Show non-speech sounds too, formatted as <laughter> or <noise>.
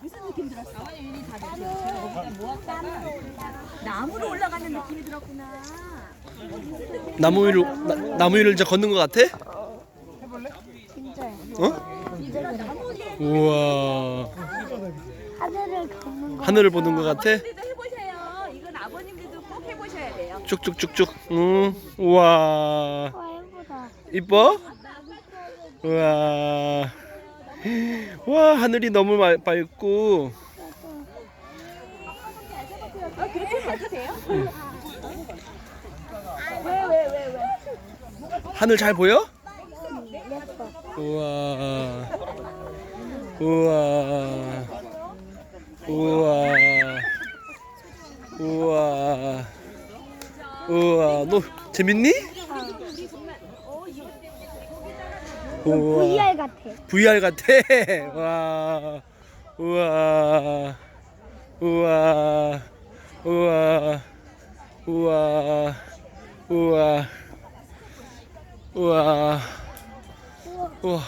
무슨 느낌 들었어? 나무로 올라가는 느낌이 들었구나. 나무 위를 나, 나무 위를 이제 걷는 것 같아? 어? 우와 하늘을 걷는 거. 하늘을 보는 것 같아? 아버님들도 해보세요. 이건 아버님들도 꼭 해보셔야 돼요. 쭉쭉쭉쭉 응 우와 와 예쁘다. 이뻐? 우와 와 하늘이 너무 마- 밝고 아, 그렇게 가도 돼요? 왜, 왜, 왜, 왜? 하늘 잘 보여? 우와 우와 우와 우와 우와 너 재밌니? 우와. VR 같아. VR 같아? <laughs> 와 우와 우와 우와 우와 우와. 우와. 우와